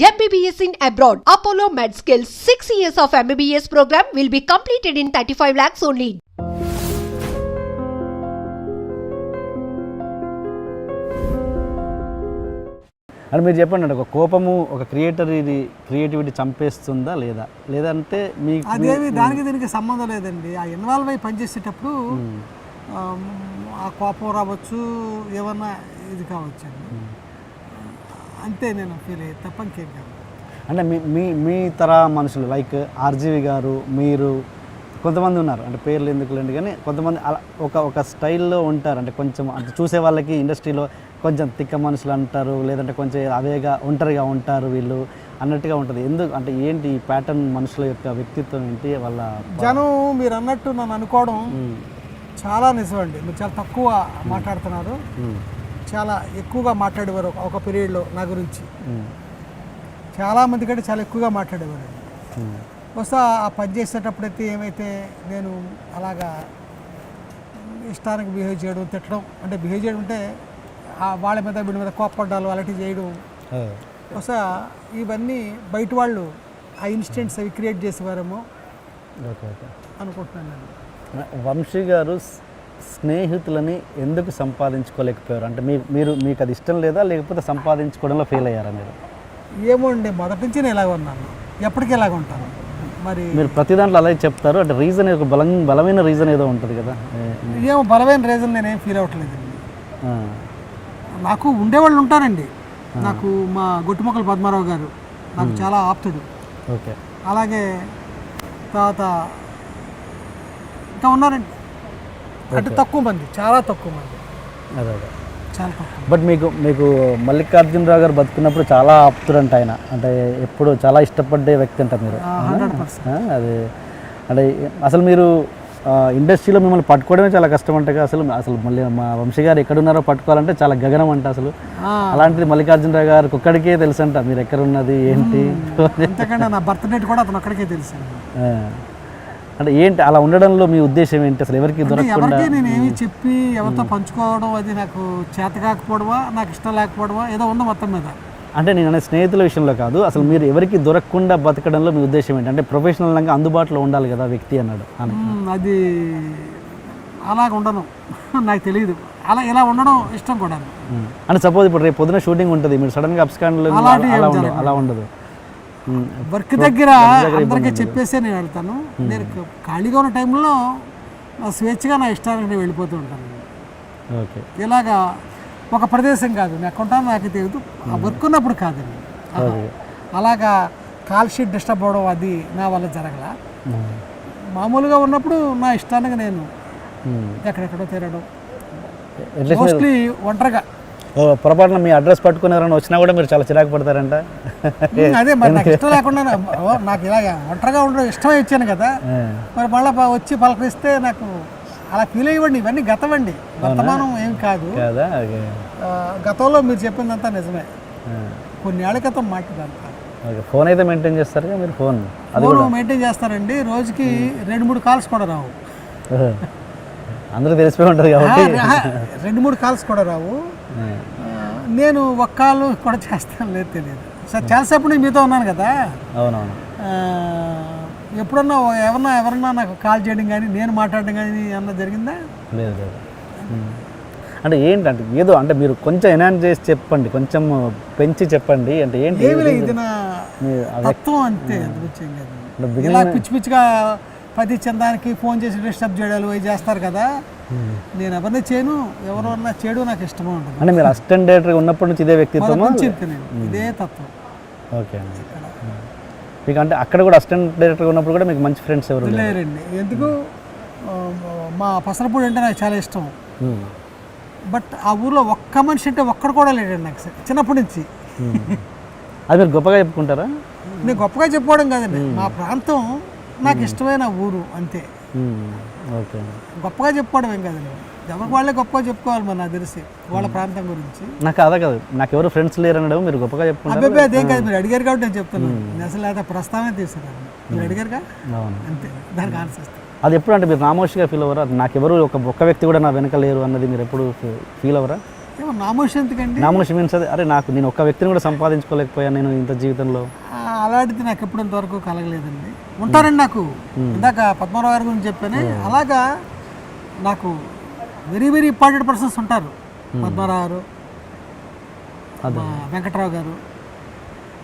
MBBS in abroad. Apollo MedSkill 6 years of MBBS program will be completed in 35 lakhs only. అని మీరు చెప్పండి అంటే ఒక కోపము ఒక క్రియేటర్ ఇది క్రియేటివిటీ చంపేస్తుందా లేదా? లేదంటే మీకు అదేమి దానికి దీనికి సంబంధం లేదండి. ఆ ఇన్వాల్వ్ అయ్యి పనిచేసేటప్పుడు ఆ కోపం రావచ్చు ఏమన్నా ఇది కావచ్చు అండి అంతే నేను ఫీల్ అయ్యేది తప్ప ఇంకేం కాదు. అంటే మీ మీ మీ తర మనుషులు లైక్ ఆర్జీవి గారు మీరు కొంతమంది ఉన్నారు. అంటే పేర్లు ఎందుకులేండి కానీ కొంతమంది అలా ఒక ఒక స్టైల్లో ఉంటారు. అంటే కొంచెం అంటే చూసే వాళ్ళకి ఇండస్ట్రీలో కొంచెం తిక్క మనుషులు అంటారు లేదంటే కొంచెం అవేగా ఒంటరిగా ఉంటారు వీళ్ళు అన్నట్టుగా ఉంటుంది. ఎందుకు? అంటే ఏంటి ఈ ప్యాటర్న్ మనుషుల యొక్క వ్యక్తిత్వం ఏంటి? వాళ్ళ జనం మీరు అన్నట్టు నన్ను అనుకోవడం. చాలా నిజమండి. మీరు చాలా తక్కువ మాట్లాడుతున్నారు. చాలా ఎక్కువగా మాట్లాడేవారు ఒక- పీరియడ్లో నా గురించి మ్మ్. చాలా మంది కంటే చాలా ఎక్కువగా మాట్లాడేవారు. బహుశా ఆ పని చేసేటప్పుడైతే ఏమైతే నేను అలాగా ఇష్టానికి బిహేవ్ చేయడం తిట్టడం అంటే బిహేవ్ చేయడం అంటే వాళ్ళ మీద వీడి మీద కోప్పడ్డాలు అలాంటివి చేయడం. బహుశా ఇవన్నీ బయట వాళ్ళు ఆ ఇన్సిడెంట్స్ అవి క్రియేట్ చేసేవారేమో అనుకుంటున్నాను నేను వంశీ గారు స్నేహితులని ఎందుకు సంపాదించుకోలేకపోయారు? అంటే మీ మీరు మీకు అది ఇష్టం లేదా? లేకపోతే సంపాదించుకోవడంలో ఫెయిల్ అయ్యారా మీరు? ఏమో అండి మొదటి నుంచి నేను ఇలాగ ఉన్నాను. ఎప్పటికీ ఇలాగ ఉంటాను. మరి మీరు ప్రతి దాంట్లో అలాగే చెప్తారు. అంటే రీజన్ ఒక బలం బలమైన రీజన్ ఏదో ఉంటుంది కదా. ఏమో బలమైన రీజన్ నేనేం ఫీల్ అవ్వట్లేదండి నాకు ఉండేవాళ్ళు ఉంటారండి. నాకు మా గొట్టుమొక్కల పద్మారావు గారు నాకు చాలా ఆప్తుడు. ఓకే. అలాగే తర్వాత ఇంకా ఉన్నారండి. అంటే తక్కువ మంది చాలా తక్కువ మంది. అదే అదే. చాలా తక్కువ బట్ మీకు మీకు మల్లికార్జునరావు గారు బతుకున్నప్పుడు చాలా ఆప్తుడంట ఆయన. అంటే ఎప్పుడు చాలా ఇష్టపడే వ్యక్తి అంట మీరు. అది అంటే అసలు మీరు ఇండస్ట్రీలో మిమ్మల్ని పట్టుకోవడమే చాలా కష్టం అంట. అసలు. అసలు మళ్ళీ మా వంశీ గారు ఎక్కడున్నారో పట్టుకోవాలంటే చాలా గగనం అంట అసలు. అలాంటిది మల్లికార్జునరావు గారికి ఒక్కడికే తెలుసు అంట మీరు ఎక్కడున్నది ఏంటి? నా బర్త్ డేట్ కూడా అతను ఒక్కడికే తెలుసండి. ఆ. అంటే ఏంటి అలా ఉండడంలో మీ ఉద్దేశం ఏంటి? అసలు ఎవరికి అంటే దొరకకుండా? నేను ఏమి చెప్పి ఎవరితో పంచుకోవడం అది నాకు చేత కాకపోవడమా నాకు ఇష్టం లేకపోవడమా ఏదో ఉంది మొత్తం మీద. అంటే నేను అనే స్నేహితుల విషయంలో కాదు అసలు మీరు ఎవరికి దొరకకుండా బతకడంలో మీ ఉద్దేశం ఏంటి? అంటే ప్రొఫెషనల్గా అందుబాటులో ఉండాలి కదా వ్యక్తి అన్నాడు అది అలాగ ఉండను. నాకు తెలియదు అలా ఇలా ఉండడం ఇష్టం కూడా. అంటే సపోజ్ ఇప్పుడు రేపు పొద్దున షూటింగ్ ఉంటుంది మీరు సడన్గా అప్స్కాండ్లో అలా ఉండదు జరగదు. అలా ఉండదు ఉమ్. వర్క్ దగ్గర అందరికీ చెప్పేసే నేను వెళ్తాను. నేను ఖాళీగా ఉన్న టైంలో నా స్వేచ్ఛగా నా ఇష్టానికి నేను వెళ్ళిపోతూ ఉంటాను. ఓకే. ఇలాగా ఒక ప్రదేశం కాదు. నేను ఎక్కడ ఉంటానో నాకు తెలియదు ఆ వర్క్ ఉన్నప్పుడు కాదండి. అలాగా కాల్ షీట్ డిస్టర్బ్ అవడం అది నా వల్ల జరగల. మామూలుగా ఉన్నప్పుడు నా ఇష్టానికి నేను. ఎక్కడెక్కడో తిరగడం మోస్ట్లీ ఒంటరిగా. ఓ, పొరపాటున మీ అడ్రస్ పట్టుకుని ఎవరైనా వచ్చినా కూడా మీరు చాలా చిరాకు పడతారంట. అదే మరి నాకు ఇష్టం లేకుండా నాకు ఇలాగ ఒంటరిగా ఉండడం ఇష్టమై వచ్చాను కదా. మరి మళ్ళీ వచ్చి పలకరిస్తే నాకు అలా ఫీల్ అయ్యండి ఇవన్నీ గతం అండి వర్తమానం ఏం కాదు. గతంలో మీరు చెప్పిందంతా నిజమే. కొన్ని ఏళ్ళ క్రితం ఓకే ఫోన్ అయితే మెయింటైన్ చేస్తారు మీరు ఫోన్ ఫోన్ మెయింటైన్ చేస్తారండి. రోజుకి రెండు మూడు కాల్స్ కూడా రావు. అందరూ తెలిసిపోయి ఉంటుంది కాబట్టి. రెండు మూడు కాల్స్ కూడా రావు. నేను ఒక్క కాల్ కూడా చేస్తాను లేదు తెలియదు సార్ చాలాసేపు నేను మీతో ఉన్నాను కదా? అవునవును. ఎప్పుడన్నా ఎవరన్నా ఎవరన్నా నాకు కాల్ చేయడం కానీ నేను మాట్లాడడం కానీ అన్న జరిగిందా? లేదు లేదు. అంటే ఏంటంటే ఏదో అంటే మీరు కొంచెం ఎనాన్స్ చేసి చెప్పండి కొంచెం పెంచి చెప్పండి. అంటే ఏంటి ఏమి లేదు ఇది నా తత్వం అంతే పిచ్చి పిచ్చిగా పది చందానికి ఫోన్ చేసి డిస్టర్బ్ చేయడాలు అవి చేస్తారు కదా. నేను ఎవరిని చేయను ఎవరన్నా చేయడం నాకు ఇష్టమే ఉంటుంది. అంటే మీరు అసిస్టెంట్ డైరెక్టర్ ఉన్నప్పటి నుంచి ఇదే నేను. ఇదే తత్వం. ఓకే అండి. మీకు అంటే అక్కడ కూడా అసిస్టెంట్ డైరెక్టర్ ఉన్నప్పుడు కూడా మీకు మంచి ఫ్రెండ్స్ ఎవరు లేరు? లేరండి. ఎందుకు? మా పసరపూడి అంటే నాకు చాలా ఇష్టం. బట్ ఆ ఊర్లో ఒక్క మనిషి అంటే ఒక్కడు కూడా లేడండి నాకు. చిన్నప్పటి నుంచి. అది మీరు గొప్పగా చెప్పుకుంటారా? నేను గొప్పగా చెప్పుకోవడం కాదండి. మా ప్రాంతం నాకు ఇష్టమైన ఊరు అంతే. ఓకే. గొప్పగా చెప్పుకోవడం ఏం కాదండి ఎవరికి వాళ్ళే గొప్పగా చెప్పుకోవాలి మరి నాకు తెలిసి వాళ్ళ ప్రాంతం గురించి. నాకు అదే కాదు. నాకు ఎవరు ఫ్రెండ్స్ లేరు అనడం మీరు గొప్పగా చెప్పుకుంటారు. అబ్బాయి అదేం కాదు మీరు అడిగారు కాబట్టి నేను చెప్తున్నాను. నేను అసలు అయితే ప్రస్తావనే తీసుకున్నాను మీరు అడిగారుగా? అంతే. దానికి ఆన్సర్ ఇస్తాను. అది ఎప్పుడు అంటే మీరు నామోషిగా ఫీల్ అవ్వరా? నాకు ఎవరు ఒక ఒక్క వ్యక్తి కూడా నా వెనక లేరు అన్నది మీరు ఎప్పుడు ఫీల్ అవ్వరా? నామోషి ఎందుకండి? నామోషి మీన్స్ అదే అరే నాకు నేను ఒక్క వ్యక్తిని కూడా సంపాదించుకోలేకపోయాను నేను ఇంత జీవితంలో. ఆ, అలాంటిది నాకు ఎప్పుడు ఇంతవరకు కలగలేదండి. ఉంటారండి నాకు. ఇందాక పద్మారావు గారి గురించి చెప్పానే అలాగా నాకు వెరీ వెరీ ఇంపార్టెంట్ పర్సన్స్ ఉంటారు. పద్మారావు గారు వెంకట్రావు గారు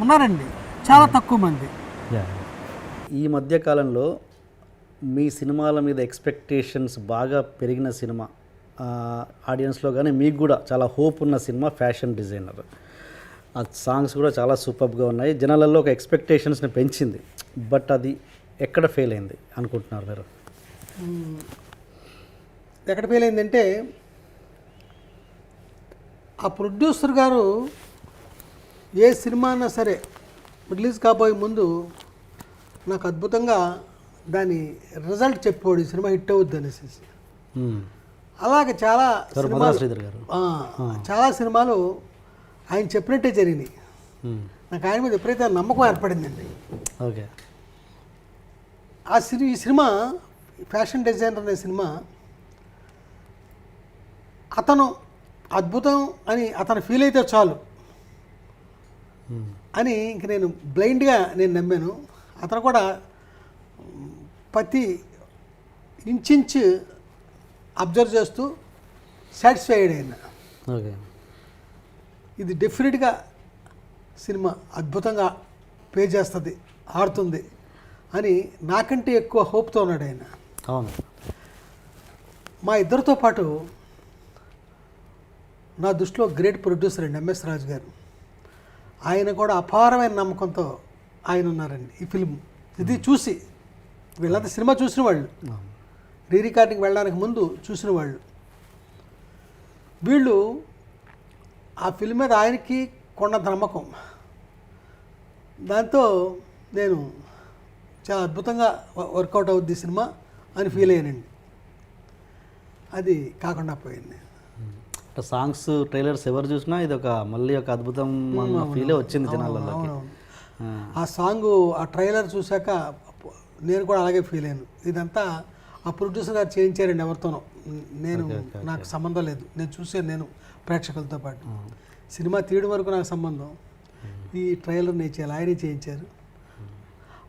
ఉన్నారండి. చాలా తక్కువ మంది. ఈ మధ్య కాలంలో మీ సినిమాల మీద ఎక్స్పెక్టేషన్స్ బాగా పెరిగిన సినిమా ఆడియన్స్లో కానీ మీకు కూడా చాలా హోప్ ఉన్న సినిమా ఫ్యాషన్ డిజైనర్ ఆ సాంగ్స్ కూడా చాలా సూపర్గా ఉన్నాయి. జనాలలో ఒక ఎక్స్పెక్టేషన్స్ని పెంచింది. బట్ అది ఎక్కడ ఫెయిల్ అయింది అనుకుంటున్నారు మీరు? ఎక్కడ ఫెయిల్ అయిందంటే ఆ ప్రొడ్యూసర్ గారు ఏ సినిమా అయినా సరే రిలీజ్ కాబోయే ముందు నాకు అద్భుతంగా దాని రిజల్ట్ చెప్పాడు ఈ సినిమా హిట్ అవుద్ది అనేసి. అలాగే చాలా శ్రీధర్ గారు. చాలా సినిమాలు ఆయన చెప్పినట్టే జరిగినాయి. నాకు ఆయన మీద ఎప్పుడైతే నమ్మకం ఏర్పడిందండి. ఓకే. ఆ సిని ఈ సినిమా ఫ్యాషన్ డిజైనర్ అనే సినిమా అతను అద్భుతం అని అతను ఫీల్ అయితే చాలు. అని ఇంక నేను బ్లైండ్గా నేను నమ్మాను. అతను కూడా ప్రతి ఇంచించు అబ్జర్వ్ చేస్తూ సాటిస్ఫైడ్ అయిన. ఓకే. ఇది డెఫినెట్గా సినిమా అద్భుతంగా పే చేస్తుంది ఆడుతుంది అని నాకంటే ఎక్కువ హోప్తో ఉన్నాడు ఆయన. అవును. మా ఇద్దరితో పాటు నా దృష్టిలో గ్రేట్ ప్రొడ్యూసర్ అండి ఎంఎస్ రాజు గారు. ఆయన కూడా అపారమైన నమ్మకంతో ఆయన ఉన్నారండి ఈ ఫిల్మ్. ఇది చూసి వీళ్ళంతా సినిమా చూసిన వాళ్ళు. రీ రికార్డింగ్ వెళ్ళడానికి ముందు చూసిన వాళ్ళు. వీళ్ళు ఆ ఫిల్మ్ మీద ఆయనకి కొండంత నమ్మకం దాంతో నేను చాలా అద్భుతంగా వర్కౌట్ అవుద్ది సినిమా అని ఫీల్ అయ్యానండి. అది కాకుండా పోయింది. సాంగ్స్ ట్రైలర్స్ ఎవరు చూసినా ఇది ఒక మళ్ళీ ఒక అద్భుతం ఫీలే వచ్చింది ఆ, ఆ సాంగ్ ఆ ట్రైలర్ చూశాక నేను కూడా అలాగే ఫీల్ అయ్యాను. ఇదంతా ఆ ప్రొడ్యూసర్ గారు చేయించారండి ఎవరితోనో. నేను నాకు సంబంధం లేదు. నేను చూసాను నేను ప్రేక్షకులతో పాటు. సినిమా తీయడం వరకు నాకు సంబంధం. ఈ ట్రైలర్ నేను చేయాలి. ఆయనే చేయించారు.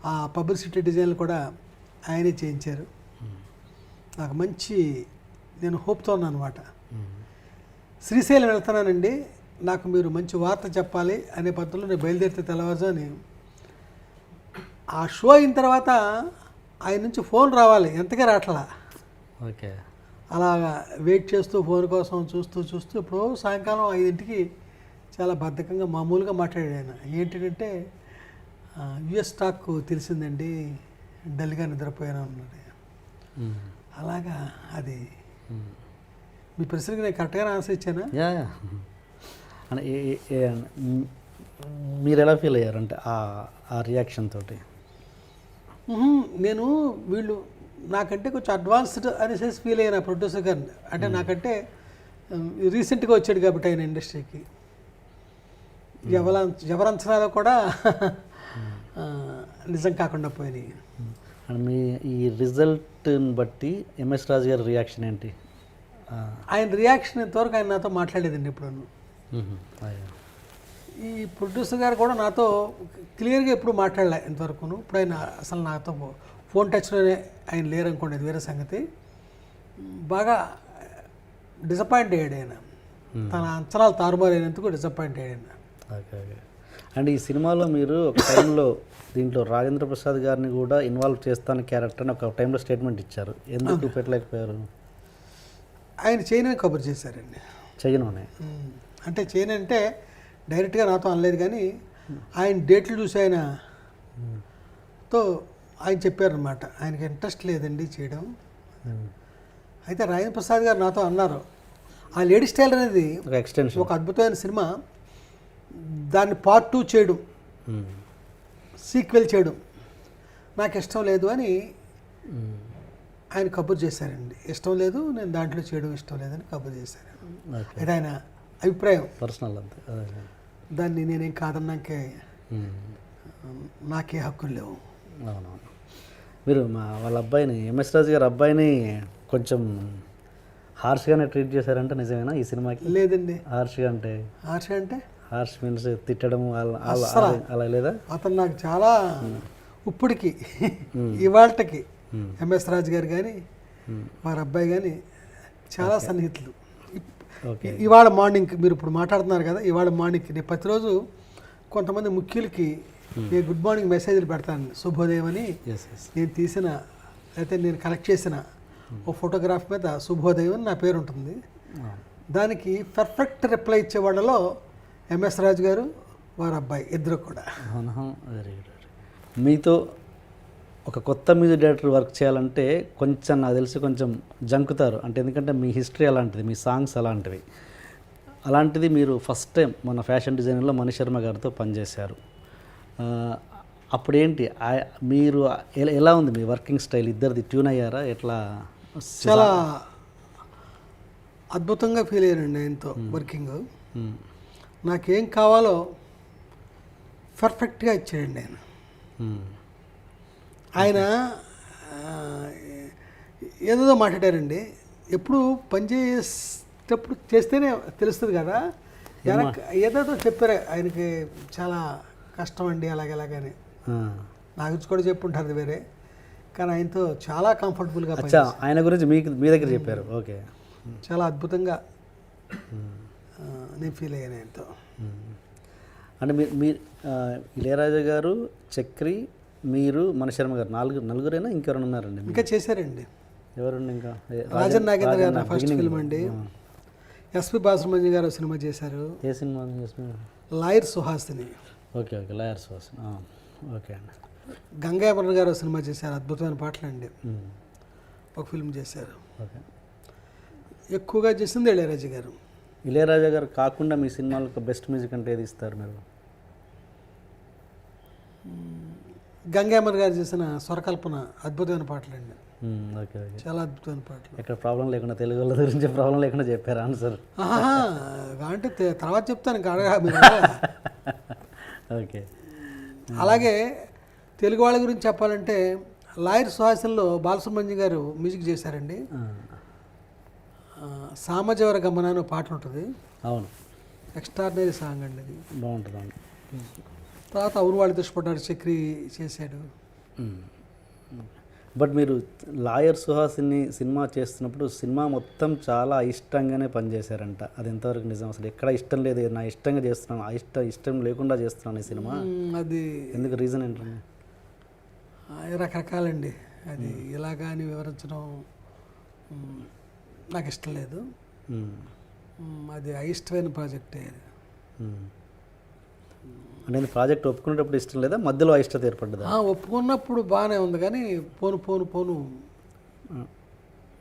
ఆ పబ్లిసిటీ డిజైన్లు కూడా ఆయనే చేయించారు. నాకు మంచి నేను హోప్తో ఉన్నాను అనమాట శ్రీశైలం వెళ్తున్నానండి. నాకు మీరు మంచి వార్త చెప్పాలి అనే పద్ధతిలో నేను బయలుదేరితే తెల్లవారుజాని ఆ షో అయిన తర్వాత ఆయన నుంచి ఫోన్ రావాలి ఎంతగా రావట్లా ఓకే. అలాగా వెయిట్ చేస్తూ ఫోన్ కోసం చూస్తూ చూస్తూ ఇప్పుడు సాయంకాలం ఐదింటికి చాలా బద్ధకంగా మామూలుగా మాట్లాడాడు ఆయన. ఏంటంటే యుఎస్ స్టాక్ తెలిసిందండి డల్గా నిద్రపోయాను అన్నాడు. మ్మ్. అలాగా అది. మీ ప్రశ్నకి నేను కరెక్ట్గానే ఆన్సర్ ఇచ్చానా? మీరు ఎలా ఫీల్ అయ్యారంటే ఆ ఆ రియాక్షన్ తోటి. నేను వీళ్ళు నాకంటే కొంచెం అడ్వాన్స్డ్ అనేసి ఫీల్ అయ్యాను ప్రొడ్యూసర్ గారిని. అంటే నాకంటే రీసెంట్గా వచ్చాడు కాబట్టి ఆయన ఇండస్ట్రీకి ఎవర ఎవరి అంచనాలో కూడా నిజం కాకుండా పోయినాయి. మీ ఈ రిజల్ట్ని బట్టి ఎంఎస్ రాజు గారి రియాక్షన్ ఏంటి? ఆయన రియాక్షన్ ఇంతవరకు ఆయన నాతో మాట్లాడలేదండి ఇప్పుడు. ఈ ప్రొడ్యూసర్ గారు కూడా నాతో క్లియర్గా ఎప్పుడు మాట్లాడలే ఇంతవరకును. ఇప్పుడు ఆయన అసలు నాతో ఫోన్ టచ్లోనే ఆయన లేరు అనుకోండి అది వేరే సంగతి. బాగా డిసప్పాయింట్ అయ్యాడు ఆయన. తన అంచనాలు తారుమారైనందుకు డిసప్పాయింట్ అయ్యాడు అండ్ ఈ సినిమాలో మీరు ఒక టైంలో దీంట్లో రాజేంద్ర ప్రసాద్ గారిని కూడా ఇన్వాల్వ్ చేస్తాను క్యారెక్టర్ అని ఒక టైంలో స్టేట్మెంట్ ఇచ్చారు. ఎందుకు పెట్టలేకపోయారు? ఆయన చేయనని కబుర్ చేశారండి. ఉమ్, అంటే చేయను అంటే డైరెక్ట్గా నాతో అనలేదు కానీ ఆయన డేట్లు చూసి ఆయన తో ఆయన చెప్పారనమాట ఆయనకి ఇంట్రెస్ట్ లేదండి చేయడం. అయితే రాజేంద్ర ప్రసాద్ గారు నాతో అన్నారు. ఆ లేడీ స్టైల్ అనేది ఒక అద్భుతమైన సినిమా. దాన్ని పార్ట్ టూ చేయడం. సీక్వెల్ చేయడం. నాకు ఇష్టం లేదు అని ఆయన కబుర్ చేశారండి. ఇష్టం లేదు నేను దాంట్లో చేయడం ఇష్టం లేదని కబుర్ చేశారు. అయితే ఆయన అభిప్రాయం. పర్సనల్ అంతే. అదే. దాన్ని నేనేం కాదన్నాకే. నాకే హక్కులు లేవు. అవునవును. మీరు మా వాళ్ళ అబ్బాయిని ఎంఎస్ రాజు గారి అబ్బాయిని కొంచెం హార్ష్గానే ట్రీట్ చేశారంటే నిజమేనా ఈ సినిమాకి? లేదండి. హార్ష్గా అంటే? ఆశ అంటే? హార్ష్ మీన్స్ తిట్టడం అలా- లేదా? అతను నాకు చాలా ఇప్పటికి ఇవాళకి ఎంఎస్ రాజు గారు కానీ వారి అబ్బాయి కానీ చాలా సన్నిహితులు. ఇవాళ మార్నింగ్ మీరు ఇప్పుడు మాట్లాడుతున్నారు కదా ఇవాళ మార్నింగ్ నేను ప్రతిరోజు కొంతమంది ముఖ్యులకి నేను గుడ్ మార్నింగ్ మెసేజ్లు పెడతాను శుభోదయం అని నేను తీసిన అయితే నేను కలెక్ట్ చేసిన ఓ ఫోటోగ్రాఫ్ మీద శుభోదయం అని నా పేరు ఉంటుంది. దానికి పర్ఫెక్ట్ రిప్లై ఇచ్చే వాళ్ళలో ఎంఎస్ రాజు గారు వారి అబ్బాయి ఇద్దరు కూడా. వెరీ గుడ్ మీతో ఒక కొత్త మ్యూజిక్ డైరెక్టర్ వర్క్ చేయాలంటే కొంచెం నాకు తెలిసి కొంచెం జంకుతారు. అంటే ఎందుకంటే మీ హిస్టరీ అలాంటిది మీ సాంగ్స్ అలాంటివి. అలాంటిది మీరు ఫస్ట్ టైం మన ఫ్యాషన్ డిజైనర్లో మణి శర్మ గారితో పనిచేశారు. అప్పుడేంటి? మీరు ఎలా ఉంది మీ వర్కింగ్ స్టైల్? ఇద్దరిది ట్యూన్ అయ్యారా? ఎట్లా? చాలా అద్భుతంగా ఫీల్ అయ్యానండి ఆయనతో వర్కింగ్. నాకేం కావాలో పర్ఫెక్ట్గా ఇచ్చాడండి ఆయన. ఆయన ఏదేదో మాట్లాడారండి. ఎప్పుడు పనిచేసేటప్పుడు చేస్తేనే తెలుస్తుంది కదా. ఏదేదో చెప్పారు ఆయనకి చాలా కష్టం అండి అలాగే అలాగని. నా గురించి కూడా చెప్పుంటారు వేరే. కానీ ఆయనతో చాలా కంఫర్టబుల్గా ఆయన గురించి మీకు మీ దగ్గర చెప్పారు. ఓకే. చాలా అద్భుతంగా నేను ఫీల్ అయ్యాను ఆయనతో. అంటే మీరు మీ ఇళయరాజా గారు చక్రి మీరు మనశర్మ గారు నాలుగు నలుగురైనా ఇంకెవరైనా ఉన్నారండి? ఇంకా చేశారండి. ఎవరుండి ఇంకా? రాజన్ నాగేంద్ర గారు ఫస్ట్. ఫిల్మ్ అండి. ఎస్పి బాలసుబ్రహ్మణ్యం గారు సినిమా చేశారు. ఏ cinema? Lawyer Suhasini. Okay okay lawyers was okay అండి. గంగాభరణ గారు సినిమా చేశారు. అద్భుతమైన పాటలు అండి. ఒక ఫిల్మ్ చేశారు. ఓకే. ఎక్కువగా చేసింది ఇళయరాజు గారు. ఇళయరాజా గారు కాకుండా మీ సినిమాలకు బెస్ట్ మ్యూజిక్ అంటే ఏది ఇస్తారు మీరు? గంగామర్ గారు చేసిన స్వరకల్పన అద్భుతమైన పాటలు అండి మ్మ్. ఓకే చాలా అద్భుతమైన పాటలు. ఎక్కడ ప్రాబ్లం లేకుండా తెలుగు వాళ్ళ గురించి ప్రాబ్లం లేకుండా చెప్పారు ఆన్సర్? అంటే తర్వాత చెప్తాను. ఓకే. అలాగే తెలుగు వాళ్ళ గురించి చెప్పాలంటే లాయర్ సుహాసంలో బాలసుబ్రహ్మణ్యం గారు మ్యూజిక్ చేశారండి. సామజవర గమన అనే పాట ఉంటుంది. అవును. ఎక్స్ట్రాడినరీ సాంగ్ అండి అది. బాగుంటుంది తర్వాత అవును వాళ్ళు దుష్టపడ్డాడు చక్రి చేశాడు. బట్ మీరు లాయర్ సుహాసిని సినిమా చేస్తున్నప్పుడు సినిమా మొత్తం చాలా ఇష్టంగానే పనిచేశారంట. అది ఎంతవరకు నిజం? అసలు ఎక్కడ ఇష్టం లేదు నా ఇష్టంగా చేస్తున్నాను ఆ ఇష్టం ఇష్టం లేకుండా చేస్తున్నాను ఈ సినిమా. అది ఎందుకు రీజన్ ఏంటండి? రకరకాలండి. అది ఇలాగా అని వివరించడం నాకు ఇష్టం లేదు. అది అయిష్టమైన ప్రాజెక్టే. అంటే ఇది ప్రాజెక్ట్ ఒప్పుకునేటప్పుడు ఇష్టం లేదా? మధ్యలో అయిష్టత ఏర్పడ్డదా? ఒప్పుకున్నప్పుడు బాగానే ఉంది కానీ పోను పోను పోను. ఆ.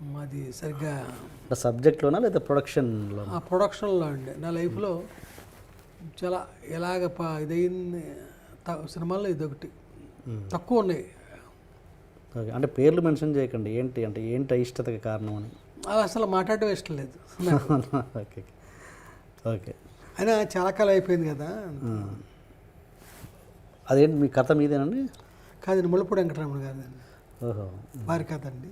మ్, అది సరిగ్గా సబ్జెక్ట్లోనా లేదా ప్రొడక్షన్లో ఆ ప్రొడక్షన్లో అండి. నా లైఫ్లో చాలా ఎలాగ త- సినిమాల్లో ఇదొకటి. తక్కువ ఉన్నాయి. ఓకే. అంటే పేర్లు మెన్షన్ చేయకండి. ఏంటి? అంటే ఏంటి అయిష్టతకి కారణం అని అలా అసలు మాట్లాడటం ఇష్టం లేదు. ఓకే. ఓకే. అయినా చాలా కాలం అయిపోయింది కదా. అదేంటి మీ కథ మీదేనండి? కాదు ముళ్ళపూడి వెంకటరమణ గారు ఓహో. వారి కథ అండి.